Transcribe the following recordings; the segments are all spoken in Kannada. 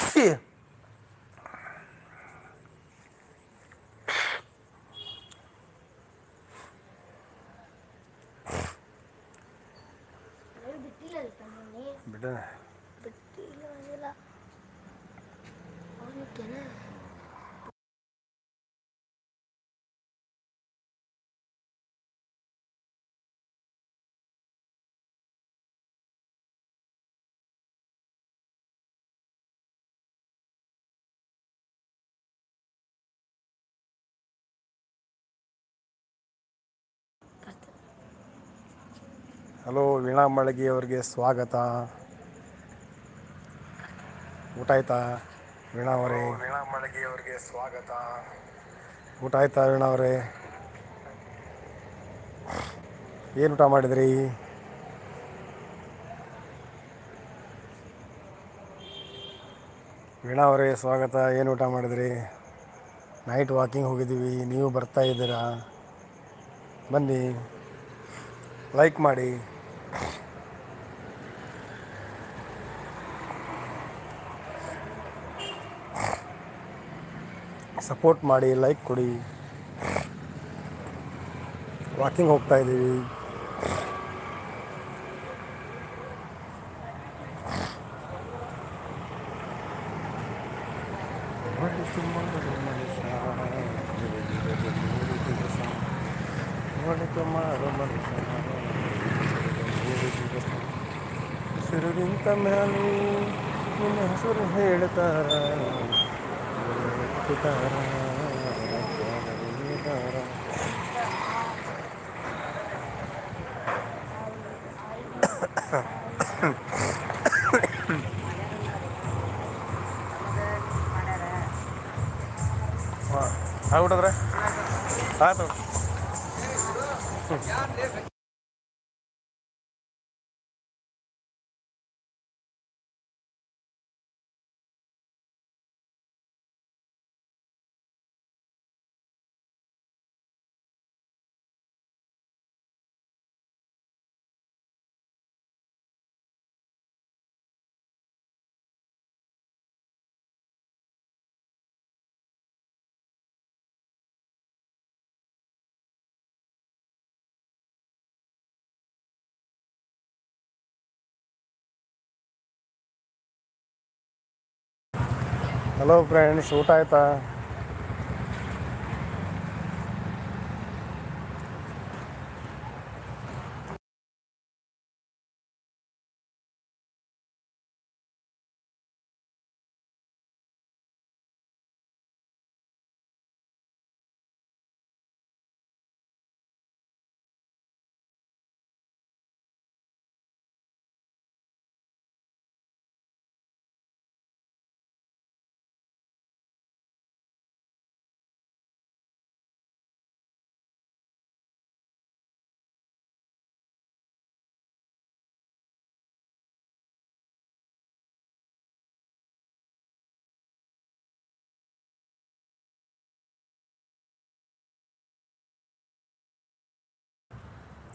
se ಹಲೋ ವೀಣಾ ಮಳಗಿ ಅವರಿಗೆ ಸ್ವಾಗತ. ಊಟ ಆಯ್ತಾ ವೀಣಾ ಅವರೇ? ವೀಣಾ ಮಳಗಿ ಅವರಿಗೆ ಸ್ವಾಗತ. ಊಟ ಆಯ್ತಾ ವೀಣಾ ಅವರೇ? ಏನು ಊಟ ಮಾಡಿದ್ರಿ? ವೀಣಾ ಅವರೇ ಸ್ವಾಗತ. ಏನು ಊಟ ಮಾಡಿದ್ರಿ? ನೈಟ್ ವಾಕಿಂಗ್ ಹೋಗಿದ್ದೀವಿ. ನೀವು ಬರ್ತಾ ಇದ್ದೀರಾ? ಬನ್ನಿ. ಲೈಕ್ ಮಾಡಿ. ಸಪೋರ್ಟ್ ಮಾಡಿ ಲೈಕ್ ಕೊಡಿ. ವಾಕಿಂಗ್ ಹೋಗ್ತಾ ಇದ್ದೀವಿ. ತುಂಬ ಮನುಷ್ಯ ಹೊಟ್ಟೆ ತುಂಬ ಮನುಷ್ಯ ಹೆಸರಿಗಿಂತ ಮ್ಯಾಲೂ ನಿನ್ನ ಹೆಸರು ಹೇಳ್ತಾರ ಹುಟ್ಟುತ್ತಾರ, ಬೆಳೀತಾರ. ಹಾಂ ಆಗ್ಬಿಟ್ಟದ್ರೆ ಆಯ್ತು ಹಲೋ ಫ್ರೆಂಡ್ಸ್ ಊಟ ಆಯ್ತಾ?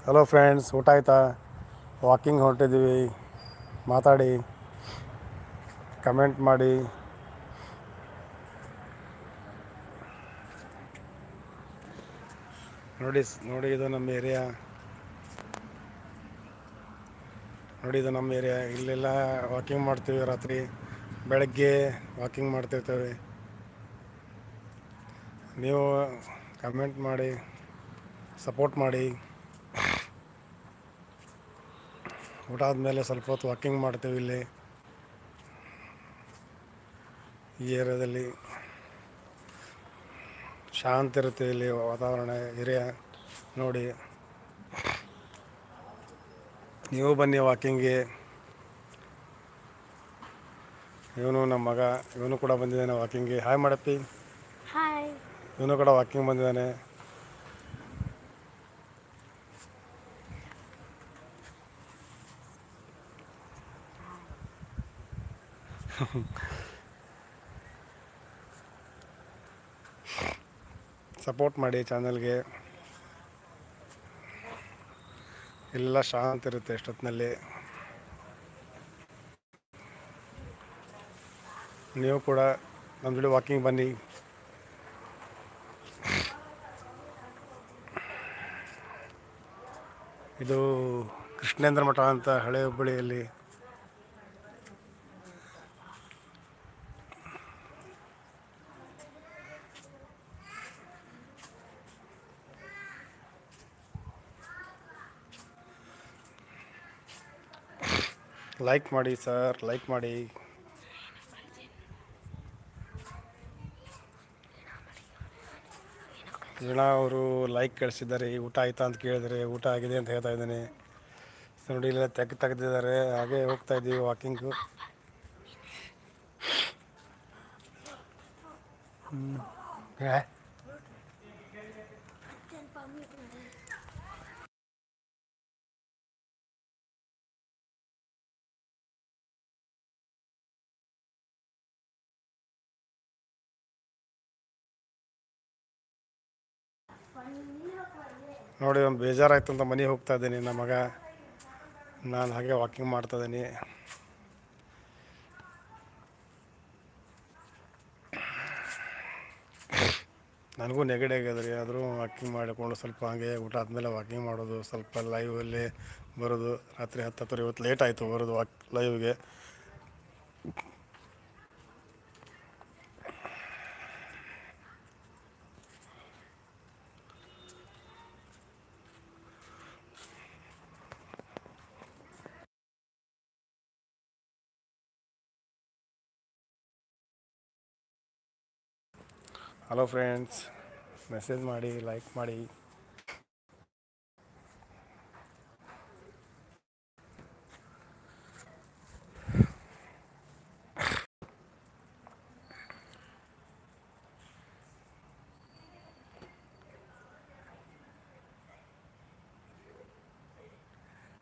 ಹಲೋ ಫ್ರೆಂಡ್ಸ್ ಊಟ ಆಯ್ತಾ? ವಾಕಿಂಗ್ ಹೊರಟಿದ್ದೀವಿ. ಮಾತಾಡಿ. ಕಮೆಂಟ್ ಮಾಡಿ. ನೋಡಿ ನೋಡಿ ಇದು ನಮ್ಮ ಏರಿಯಾ ನೋಡಿ ಇದು ನಮ್ಮ ಏರಿಯಾ ಇಲ್ಲೆಲ್ಲ ವಾಕಿಂಗ್ ಮಾಡ್ತೀವಿ ರಾತ್ರಿ. ಬೆಳಗ್ಗೆ ವಾಕಿಂಗ್ ಮಾಡ್ತಿರ್ತೇವೆ. ನೀವು ಕಮೆಂಟ್ ಮಾಡಿ ಸಪೋರ್ಟ್ ಮಾಡಿ. ಊಟ ಆದಮೇಲೆ ಸ್ವಲ್ಪ ಹೊತ್ತು ವಾಕಿಂಗ್ ಮಾಡ್ತೀವಿ ಇಲ್ಲಿ. ಈ ಏರಿಯಾದಲ್ಲಿ ಶಾಂತಿ ಇರುತ್ತೆ ಇಲ್ಲಿ ವಾತಾವರಣ ಏರಿಯಾ ನೋಡಿ. ನೀವು ಬನ್ನಿ ವಾಕಿಂಗ್ಗೆ. ಇವನು ನಮ್ಮ ಮಗ ಇವನು ಕೂಡ ಬಂದಿದ್ದಾನೆ ವಾಕಿಂಗ್ಗೆ. ಹಾಯ್ ಮಾಡಪ್ಪಿ ಇವನು ಕೂಡ ವಾಕಿಂಗ್ ಬಂದಿದ್ದಾನೆ. ಸಪೋರ್ಟ್ ಮಾಡಿ ಚಾನಲ್ಗೆ. ಎಲ್ಲ ಶಾಂತ ಇರುತ್ತೆ ಎಷ್ಟೊತ್ತಿನಲ್ಲಿ. ನೀವು ಕೂಡ ನಮ್ಮ ಜೊತೆ ವಾಕಿಂಗ್ ಬನ್ನಿ. ಇದು ಕೃಷ್ಣೇಂದ್ರ ಮಠ ಅಂತ ಹಳೆ ಹುಬ್ಬಳ್ಳಿಯಲ್ಲಿ ಲೈಕ್ ಮಾಡಿ ಸರ್ ಲೈಕ್ ಮಾಡಿ. ಜನ ಅವರು ಲೈಕ್ ಕಳಿಸಿದ್ದಾರೆ. ಊಟ ಆಯ್ತಾ ಅಂತ ಕೇಳಿದರೆ ಊಟ ಆಗಿದೆ ಅಂತ ಹೇಳ್ತಾ ಇದ್ದೀನಿ. ನೋಡಿ ಇಲ್ಲ ತೆಗ್ ತೆಗೆದಿದ್ದಾರೆ. ಹಾಗೆ ಹೋಗ್ತಾ ಇದ್ದೀವಿ ವಾಕಿಂಗು ನೋಡಿ, ಒಂದು ಬೇಜಾರಾಯ್ತು ಅಂತ ಮನೆಗೆ ಹೋಗ್ತಾ ಇದ್ದೀನಿ. ನಮ್ಮ ಮಗ ನಾನು ಹಾಗೆ ವಾಕಿಂಗ್ ಮಾಡ್ತಾ ಇದ್ದೀನಿ. ನನಗೂ ನೆಗಡಿ ಆಗ್ಯದ ರೀ ಆದರೂ ವಾಕಿಂಗ್ ಮಾಡಿಕೊಂಡು ಸ್ವಲ್ಪ ಹಾಗೆ ಊಟ ಆದಮೇಲೆ ವಾಕಿಂಗ್ ಮಾಡೋದು, ಸ್ವಲ್ಪ ಲೈವಲ್ಲಿ ಬರೋದು. ರಾತ್ರಿ ಹತ್ತು ಹತ್ತುವರೆ ಇವತ್ತು ಲೇಟ್ ಆಯಿತು ಬರೋದು ವಾಕ್ ಲೈವ್ಗೆ ಹಲೋ ಫ್ರೆಂಡ್ಸ್ ಮೆಸೇಜ್ ಮಾಡಿ ಲೈಕ್ ಮಾಡಿ.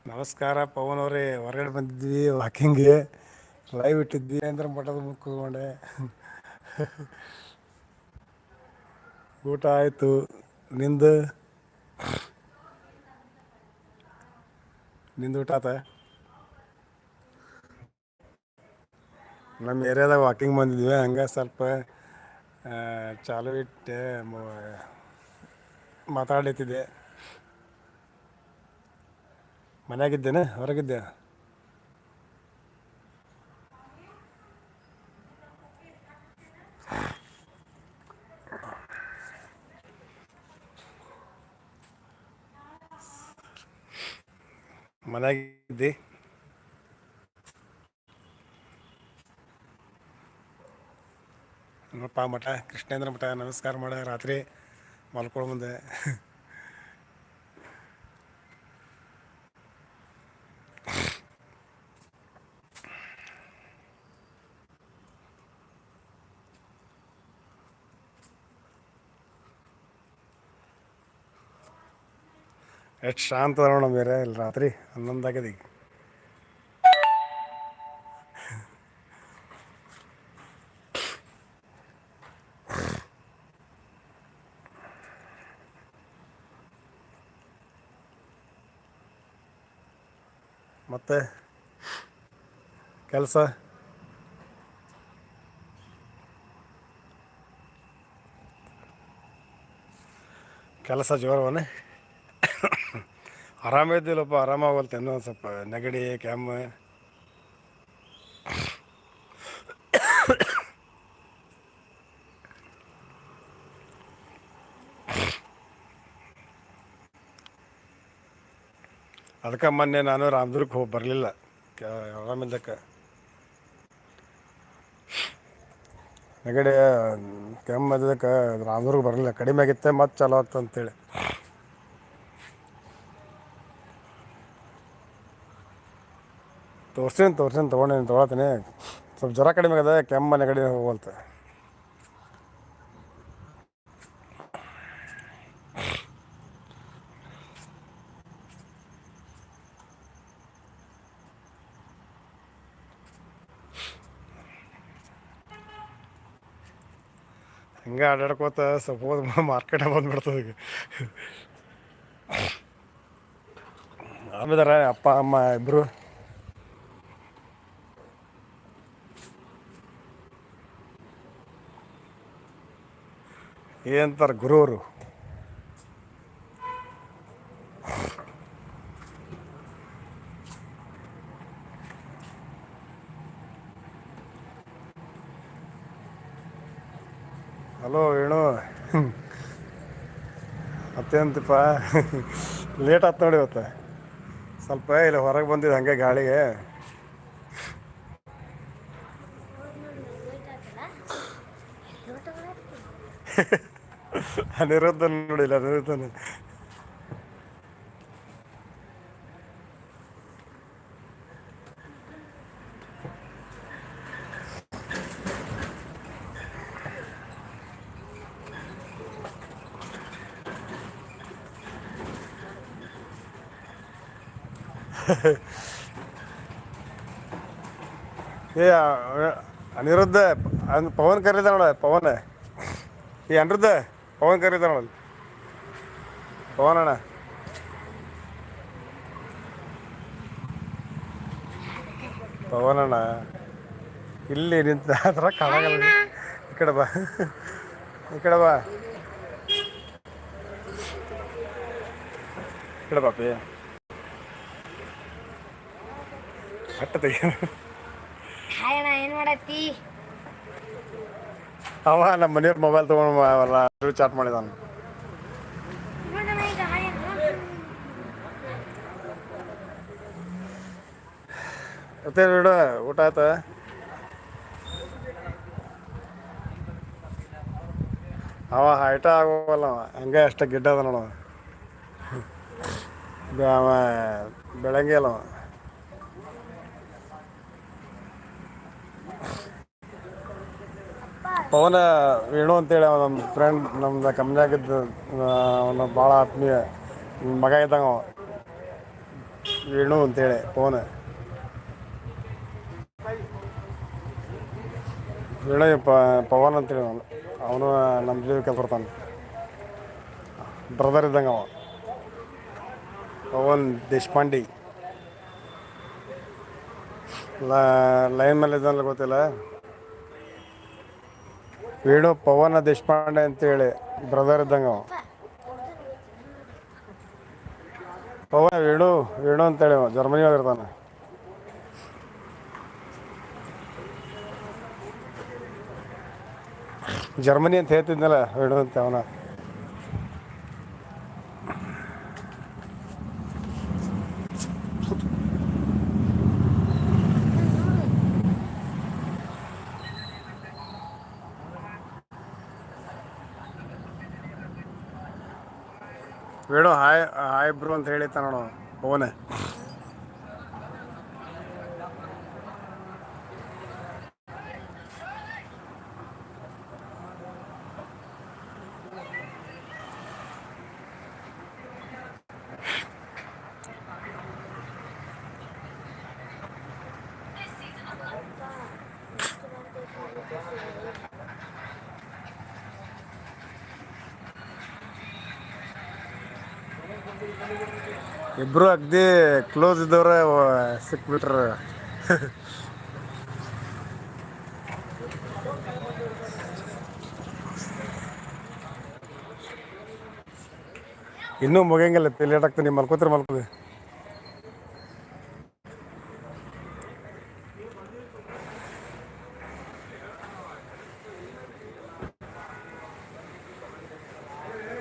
ನಮಸ್ಕಾರ ಪವನ್ ಅವರೇ, ಹೊರಗಡೆ ಬಂದಿದ್ವಿ ವಾಕಿಂಗ್ಗೆ ಲೈವ್ ಇಟ್ಟಿದ್ವಿ ಅಂದ್ರೆ ಮಠದ ಮುಂದೆ ಕೂತ್ಕೊಂಡೆ ಊಟ ಆಯಿತು, ನಿಂದು? ನಿಂದು ಊಟ ಆತ? ನಮ್ಮ ಏರಿಯಾದಾಗ ವಾಕಿಂಗ್ ಬಂದಿದ್ವಿ, ಹಂಗೆ ಸ್ವಲ್ಪ ಚಾಲು ಇಟ್ಟೆ ಮಾತಾಡ್ಲಿತ್ತಿದ್ದೆ. ಮನೆಯಾಗಿದ್ದೇನೆ ಹೊರಗಿದ್ದೆ ಮನ್ಯಾಗಿದ್ದಿ. ನೋಡಪ್ಪ ಮಠ ಕೃಷ್ಣೇಂದ್ರ ಮಠ ನಮಸ್ಕಾರ ಮಾಡ ರಾತ್ರಿ ಮಲ್ಕೊಳ್ಳೋ ಮುಂದೆ ಎಷ್ಟು ಶಾಂತ ನೋಡೋಣ ಬೇರೆ ಇಲ್ಲಿ ರಾತ್ರಿ ಹನ್ನೊಂದಾಗ್ಯದ ಈಗ ಮತ್ತೆ ಕೆಲಸ? ಕೆಲಸ ಜೋರವನೇ ಆರಾಮಿದ್ದಿಲ್ಲಪ್ಪ ಆರಾಮಾಗಲ್ತೆ ಇನ್ನೊಂದು ಸ್ವಲ್ಪ ನೆಗಡಿ, ಕೆಮ್ಮು. ಅದಕ್ಕೆ ಮೊನ್ನೆ ನಾನು ರಾಮದುರ್ಗಕ್ಕೆ ಹೋಗಿ ಬರಲಿಲ್ಲ. ಆರಾಮಿದ್ದಕ್ಕೆ. ನೆಗಡಿ, ಕೆಮ್ಮು ಇದ್ದಕ್ಕೆ ರಾಮದುರ್ಗ ಬರಲಿಲ್ಲ. ಕಡಿಮೆ ಆಗಿತ್ತೆ ಮತ್ತೆ ಚಾಲು ಆಗ್ತದೆ ತೋರ್ಸೀನಿ ತೋರ್ಸಿನಿ ತೊಗೊಂಡೇನಿ ತೊಗೊಳತೀನಿ ಸ್ವಲ್ಪ ಜ್ವರ ಕಡಿಮೆ ಆಗದೆ ಕೆಮ್ಮ ನೆಗಡಿ ಹೋಗುವಂತೆ. ಹಿಂಗೆ ಅಡ್ಡಾಡ್ಕೋತ ಸಪೋಸ್ ಹೋದ ಮಾರ್ಕೆಟಾಗ ಬಂದ್ಬಿಡ್ತದೆ ಈಗ. ಆಮೇಲೆ ಅಪ್ಪ, ಅಮ್ಮ ಇಬ್ಬರು ಏನಂತಾರೆ ಗುರುವರು ಹಲೋ ವೇಣು. ಮತ್ತೇಂತಪ್ಪ ಲೇಟ್ ಆಯ್ತು ನೋಡಿ ಇವತ್ತು. ಸ್ವಲ್ಪ ಇಲ್ಲಿ ಹೊರಗೆ ಬಂದಿದ್ದು ಹಂಗೆ ಗಾಳಿಗೆ. ಅನಿರುದ್ಧ ನೋಡಿಲ್ಲ ಅನಿರುದ್ಧನ ಏ ಅ- ಅನಿರುದ್ಧ ಅನ್ ಪವನ್ ಕರೀದ ನೋಡ ಪವನ್ ಈ ಅನಿರುದ್ಧ ಪವನ್ ಕರೀದ ನೋಡ ಪವನ್ ಅಣ್ಣ. ಪವನ್ ಅಣ್ಣ. ಇಲ್ಲಿ ನಿಂತ ಹತ್ರ ಕಾಣಾಗಲ್ಲ ಈ ಕಡೆ ಬಾ. ಈ ಕಡೆ ಬಾ. ಈ ಕಡೆ ಬಾಪಿ ಹಟ್ಟ ತೆಗಿ ಹಾಯ್ ಅಣ್ಣ ಏನು ಮಾಡತ್ತಿ? ಅವ ನಮ್ಮ ಮನೆಯವ್ರ ಮೊಬೈಲ್ ತೊಗೊಂಡು ಚಾಟ್ ಮಾಡಿದಾನ. ಬಿಡು, ಊಟ ಆಯ್ತಾ? ಅವ ಹೈಟ ಆಗೋವಲ್ಲ ಅವ, ಹಂಗೆ ಅಷ್ಟ ಗಿಡ್ಡ ಅದ ನೋಡವ ಬೆ- ಅವ ಬೆಳಗ್ಗೆ ಅಲ್ಲ ಪವನ ವೇಣು ಅಂತೇಳಿ ಅವ ನಮ್ಮ ಫ್ರೆಂಡ್ ನಮ್ದು ಕಂಪ್ನ್ಯಾಗಿದ್ದ ಅವನ ಭಾಳ ಆತ್ಮೀಯ ಮಗ ಇದ್ದಂಗ ಅವ. ವೇಣು ಅಂತೇಳಿ, ಪವನ. ವೇಣು ಪ ಪವನ್ ಅಂತೇಳಿ ಅವನು. ಅವನು ನಮ್ಮ ಜೀವ ಕೆಲಸ ಬ್ರದರ್ ಇದ್ದಂಗೆ ಅವ. ಪವನ್ ದೇಶಪಾಂಡೆ. ಲೈನ್ ಮೇಲೆ ಇದ್ದಲ್ಲ ಗೊತ್ತಿಲ್ಲ? ವೇಣು ಪವನ ದೇಶಪಾಂಡೆ ಅಂತೇಳಿ ಬ್ರದರ್ ಇದ್ದಂಗ ಪವನ ವೇಣು ವೇಣು ಅಂತೇಳಿ ಅವ ಜರ್ಮನಿ ಇರ್ತಾನೆ. ಜರ್ಮನಿ ಅಂತ ಹೇಳ್ತಿದ್ನಲ್ಲ ವೇಣು ಅಂತ ಅವನ. ವೇಣು ಹಾಯ್ ಹಾಯ್ ಬ್ರೋ ಅಂತ ಹೇಳಿತ್ತ ನೋಡು ಪವನ ಇಬ್ರು ಅಗ್ದಿ ಕ್ಲೋಸ್ ಇದ್ದವ್ರೆ ಸಿಕ್ಬಿಟ್ರ. ಇನ್ನೂ ಮುಗಿಯಂಗಿಲ್ಲ ಲೇಟ್ ಆಗ್ತದೆ ನೀವು ಮಲ್ಕೋತೀರಿ ಮಲ್ಕೋದಿ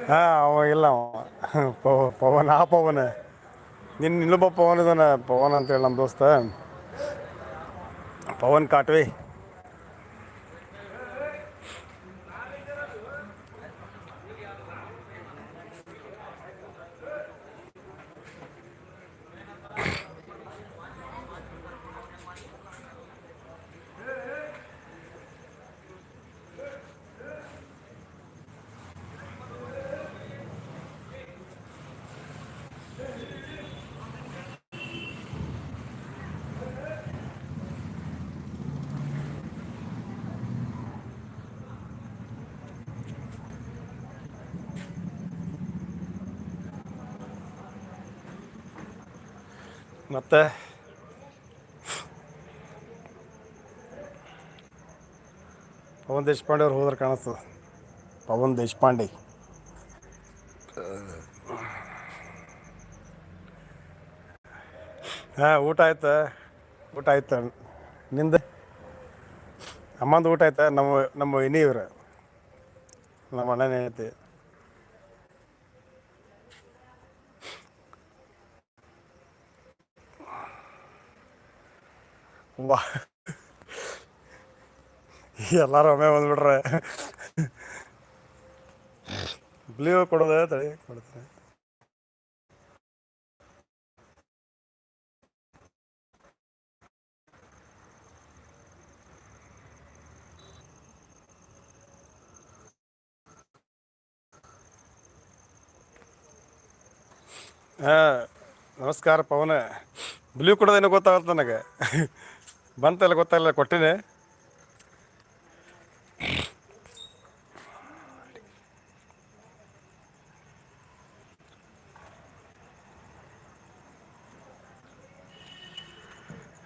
ಹಾಂ ಅವ ಇಲ್ಲ ಅವ ಪವ ಪವನ್ ಆ ಪವನ. ನಿನ್ನ ಇನ್ನೊಬ್ಬ ಪವನ್ ಇದಾನ. ಪವನ್ ಅಂತೇಳಿ ನಮ್ಮ ದೋಸ್ತ. ಪವನ್ ಕಾಟ್ವಿ. ಮತ್ತೆ ಪವನ್ ದೇಶಪಾಂಡೆ ಅವ್ರು ಹೋದ್ರೆ ಕಾಣಿಸ್ತದೆ ಪವನ್ ದೇಶಪಾಂಡೆ. ಹಾಂ, ಊಟ ಆಯ್ತಾ? ಊಟ ಆಯ್ತಾ? ನಿಂದ? ಅಮ್ಮಂದು ಊಟ ಆಯ್ತಾ? ನಮ್ಮ ನಮ್ಮ ಇನಿ ಇವ್ರು ನಮ್ಮ ಅಣ್ಣನ ಐತಿ ವಾ ಎಲ್ಲಾರು ಒಮ್ಮೆ ಬಂದ್ಬಿಡ್ರೆ ಬ್ಲೀವ್ ಕೊಡೋದ ತಳಿ ಕೊಡ್ತಾರೆ ಹಾ, ನಮಸ್ಕಾರ ಪವನ. ಬ್ಲೂ ಕೊಡೋದೇನೋ ಗೊತ್ತಾಗುತ್ತೆ ನನಗೆ. ಬಂತಲ್ಲ ಗೊತ್ತಲ್ಲ ಕೊಟ್ಟಿನಿ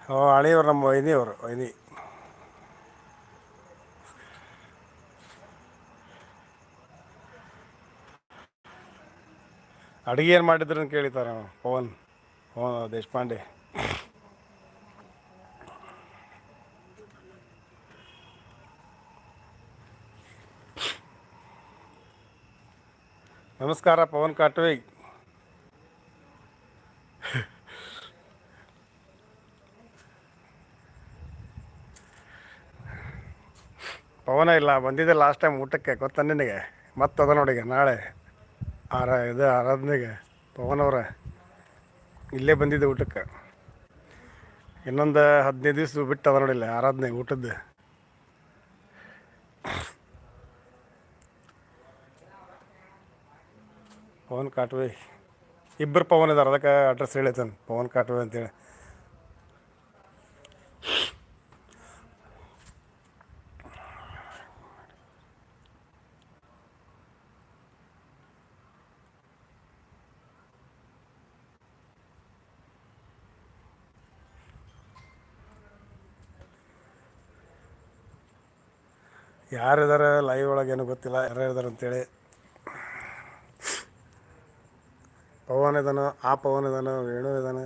ಓ ಅಣಿಯವ್ರು ನಮ್ಮ ವೈನಿಯವರು, ವೈನಿ. ಅಡುಗೆ ಏನು ಮಾಡಿದ್ರು ಕೇಳಿತಾರೆ ಪವನ್ ಪವನ್ ದೇಶಪಾಂಡೆ. ನಮಸ್ಕಾರ, ಪವನ್ ಕಾಟ್ವೆ. ಪವನ ಇಲ್ಲ ಬಂದಿದ್ದೆ ಲಾಸ್ಟ್ ಟೈಮ್ ಊಟಕ್ಕೆ, ಗೊತ್ತ ನಿನಗೆ? ಮತ್ತದ ನೋಡಿಗೆ ನಾಳೆ. ಆರ, ಇದು ಆರಾಧನೆಗೆ, ಪವನ್ ಅವರ. ಇಲ್ಲೇ ಬಂದಿದ್ದೆ ಊಟಕ್ಕೆ. ಇನ್ನೊಂದು ಹದಿನೈದು ದಿವಸ ಬಿಟ್ಟು ಅದ ನೋಡಿಲ್ಲ ಆರಾಧನೆ, ಊಟದ್ದು. ಪವನ್ ಕಾಟ್ವೆ. ಇಬ್ಬರು ಪವನ್ ಇದ್ದಾರೆ ಅದಕ್ಕೆ ಅಡ್ರೆಸ್ ಹೇಳೈತಾನೆ ಪವನ್ ಕಾಟ್ವೆ ಅಂತೇಳಿ. ಯಾರಿದ್ದಾರೆ? ಲೈವ್ ಒಳಗೆ ಏನೂ ಗೊತ್ತಿಲ್ಲ. ಯಾರು ಇದ್ದಾರೆ ಅಂತೇಳಿ. ಪವನ್ ಇದಾನ ಆ ಪವನ್ ಇದಾನ ವೇಣು ಇದಾನೆ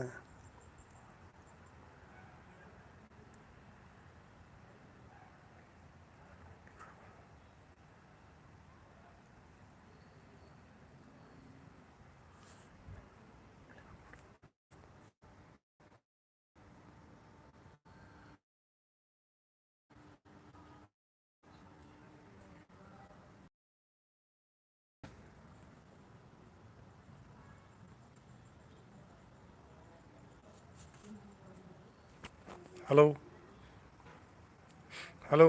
ಹಲೋ ಹಲೋ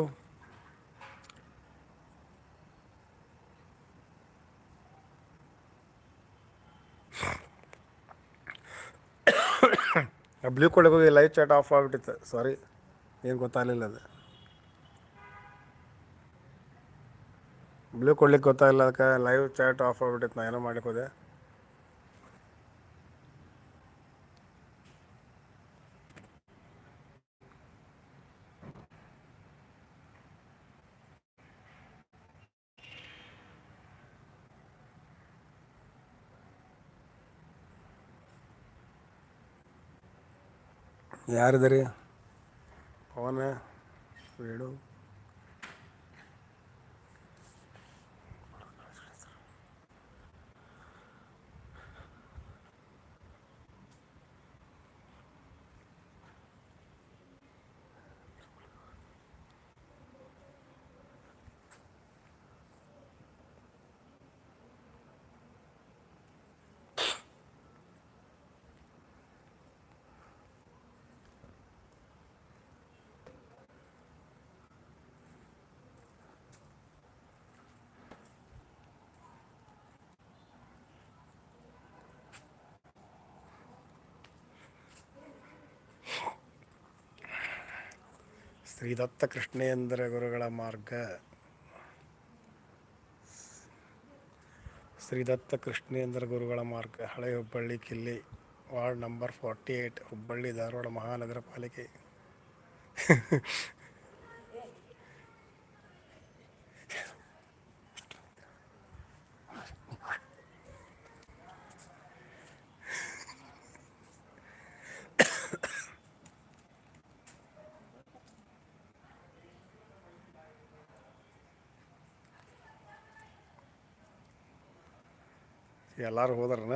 ಬ್ಲೂ ಕೊಡಕ್ಕೆ ಹೋಗಿ ಲೈವ್ ಚಾಟ್ ಆಫ್ ಆಗಿಬಿಟ್ಟಿತ್ತು. ಸಾರಿ ಏನು ಗೊತ್ತಾಗಲಿಲ್ಲ ಅದು. ಬ್ಲೂ ಕೊಡ್ಲಿಕ್ಕೆ ಗೊತ್ತಾಗಿಲ್ಲ ಅದಕ್ಕೆ ಲೈವ್ ಚಾಟ್ ಆಫ್ ಆಗಿಬಿಟ್ಟಿತ್ತು. ನಾನು ಏನೋ ಮಾಡಕ್ಕೆ ಯಾರಿದ್ದೀರಿ? ಪವನ ವೇಣು ಶ್ರೀದತ್ತ ಕೃಷ್ಣೇಂದ್ರ ಗುರುಗಳ ಮಾರ್ಗ. ಶ್ರೀದತ್ತ ಕೃಷ್ಣೇಂದ್ರ ಗುರುಗಳ ಮಾರ್ಗ. ಹಳೆ Hubballi ಕಿಲ್ಲಿ. Ward number forty eight Hubballi Dharwad ಮಹಾನಗರ ಪಾಲಿಕೆ. ಎಲ್ಲರೂ ಹೋದ್ರನ?